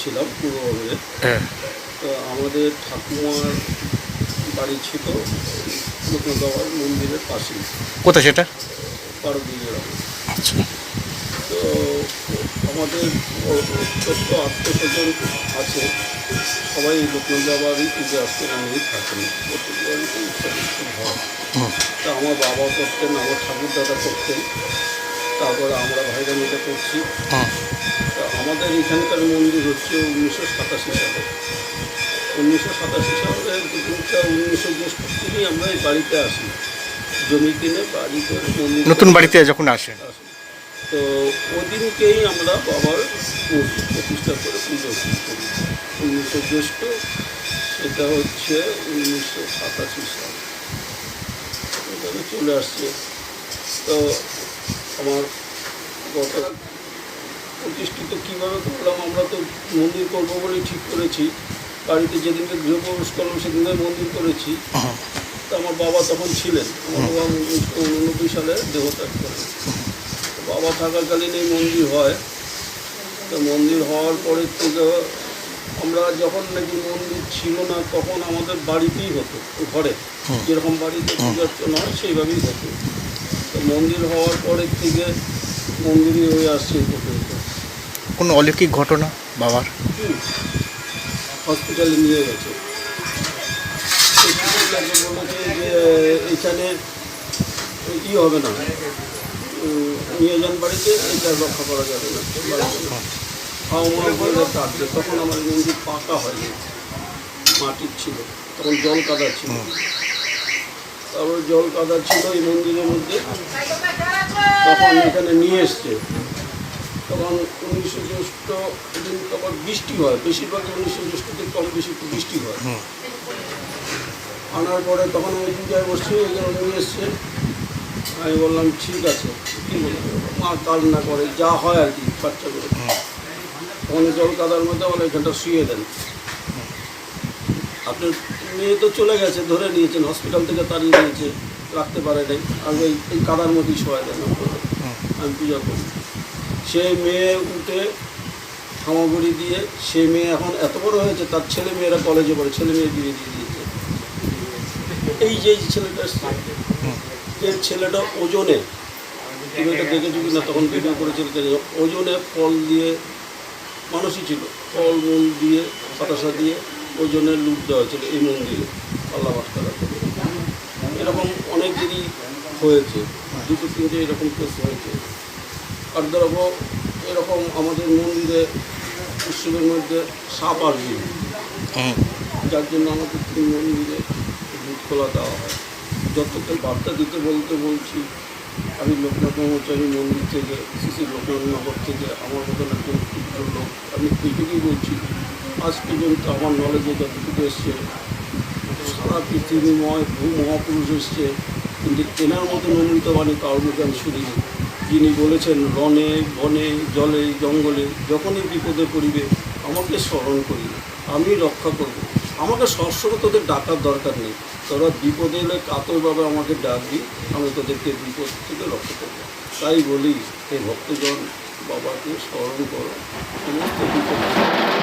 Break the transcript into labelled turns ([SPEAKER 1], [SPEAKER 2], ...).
[SPEAKER 1] ছিলাম পূর্ববঙ্গে
[SPEAKER 2] হ্যাঁ।
[SPEAKER 1] তো আমাদের ঠাকুমার বাড়ি ছিল মন্দিরের পাশেই।
[SPEAKER 2] কোথায় সেটা?
[SPEAKER 1] পারদি গ্রাম
[SPEAKER 2] আচ্ছা।
[SPEAKER 1] তো আমাদের ছোট্ট আত্মস্বজন আছে। সবাই লোকনাথ বাবারই পুজো আসতে নামেই থাকেন তা আমার বাবা করতেন আমার ঠাকুর দাদা করতেন। তারপরে আমরা ভাইরা মিলে করছি। আমাদের এখানকার মন্দির হচ্ছে উনিশশো সাতাশি সালে। উনিশশো সাতাশি সালের দিনটা উনিশশো থেকেই আমরা এই বাড়িতে আসি। জমি কিনে বাড়ি করে মন্দির
[SPEAKER 2] নতুন বাড়িতে যখন আসেন।
[SPEAKER 1] আসি। তো ওদিনকেই আমরা বাবার প্রতিষ্ঠা করে পুজো করি উনিশশো জ্যৈষ্ঠ সেটা হচ্ছে উনিশশো সাতাশি সাল। চলে আসছে। তো আমার গত প্রতিষ্ঠিত কীভাবে করলাম, আমরা তো মন্দির করব বলে ঠিক করেছি। বাড়িতে যেদিনকে গৃহপ্রবেশ করলাম, সেদিনকে মন্দির করেছি। তো আমার বাবা তখন ছিলেন। আমার বাবা উনিশশো উননব্বই সালে দেহত্যাগ করেন। বাবা থাকাকালীন এই মন্দির হয়। তো মন্দির হওয়ার পরে থেকে আমরা যখন নাকি মন্দির ছিল না, তখন আমাদের বাড়িতেই হতো, ঘরে। যেরকম বাড়িতে পূজা অর্চনা হয়, সেইভাবেই হতো। তো মন্দির হওয়ার পরের থেকে মন্দিরই হয়ে আসছে
[SPEAKER 2] কোনো অলৌকিক ঘটনা বাবার?
[SPEAKER 1] হসপিটালে নিয়ে গেছে। এখানে ই হবে না। নিয়ে যান বাড়িতে এটা রক্ষা করা যাবে না। খাওয়া বলে কাটছে তখন আমার মন্দির পাকা হয়নি। মাটির ছিল। তখন জল কাদা ছিল। তারপর জল কাদা ছিল এই মন্দিরের মধ্যে। তখন এখানে নিয়ে এসছে। তখন উনিশশো জ্যৈষ্ঠ দিন তখন বৃষ্টি হয়। বেশিরভাগ উনিশশো জ্যৈষ্ঠতে কম বেশি একটু বৃষ্টি হয়। আনার পরে তখন ওই পূজায় বসছি এগুলো নিয়ে এসছে আমি বললাম ঠিক আছে মা কাজ না করে যা হয় আর কি বাচ্চাগুলো
[SPEAKER 2] করে।
[SPEAKER 1] তখন জল কাদার মধ্যে বলে এখানটা শুয়ে দেন। আপনার মেয়ে তো চলে গেছে ধরে নিয়েছেন হসপিটাল থেকে তাড়িয়ে নিয়েছে রাখতে পারে নাই। আর ওই এই কাদার মধ্যেই শোয়া দেন। আমি পূজা করি সেই মেয়ে উঠে হামাগুড়ি দিয়ে সেই মেয়ে এখন এত বড় হয়েছে, তার ছেলে মেয়েরা কলেজে পড়ে, ছেলে মেয়ে বিয়ে দিয়ে দিয়েছে। এই যে ছেলেটা এর ছেলেটা ওজনে, তুমি এটা দেখেছ কি না? তখন ভিডিও করেছিল ওজনে ফল দিয়ে মানুষই ছিল। ফল, মূল দিয়ে হতাশা দিয়ে ওজনের লুট দেওয়া হয়েছিল এই মন্দিরে, আল্লাহ জন্য। এরকম অনেকেরই হয়েছে, দুটো তিনটে এরকম কেস হয়েছে। আর ধরো এরকম আমাদের মন্দিরে উৎসবের মধ্যে সাপ আসবে। যার জন্য আমাদের তিন মন্দিরে দুধ খোলা দেওয়া হয়। যতক্ষণ বার্তা দিতে বলতে বলছি আমি লোকনাথ ব্রহ্মচারী মন্দির থেকে শ্রী লোকনাথ নগর থেকে আমার মতন একজন ক্ষুদ্র লোক আমি এইটুকুই বলছি আজ পর্যন্ত আমার নলেজে যতটুকু এসছে সারা পৃথিবীময় ভূ মহাপুরুষ এসছে কিন্তু তেনার মতন অমৃত বাণী কারোর মুখে আমি শুনিনি। যিনি বলেছেন রনে বনে, জলে, জঙ্গলে যখনই বিপদে পড়িবে, আমাকে স্মরণ করিবে, আমি রক্ষা করব। আমাকে সবসময় তোদের ডাকার দরকার নেই। তোরা বিপদে এলে কাতরভাবে আমাকে ডাকবি আমি তোদেরকে বিপদ থেকে রক্ষা করব। তাই বলি এই ভক্তজন বাবাকে স্মরণ করো। সমস্ত বিপদ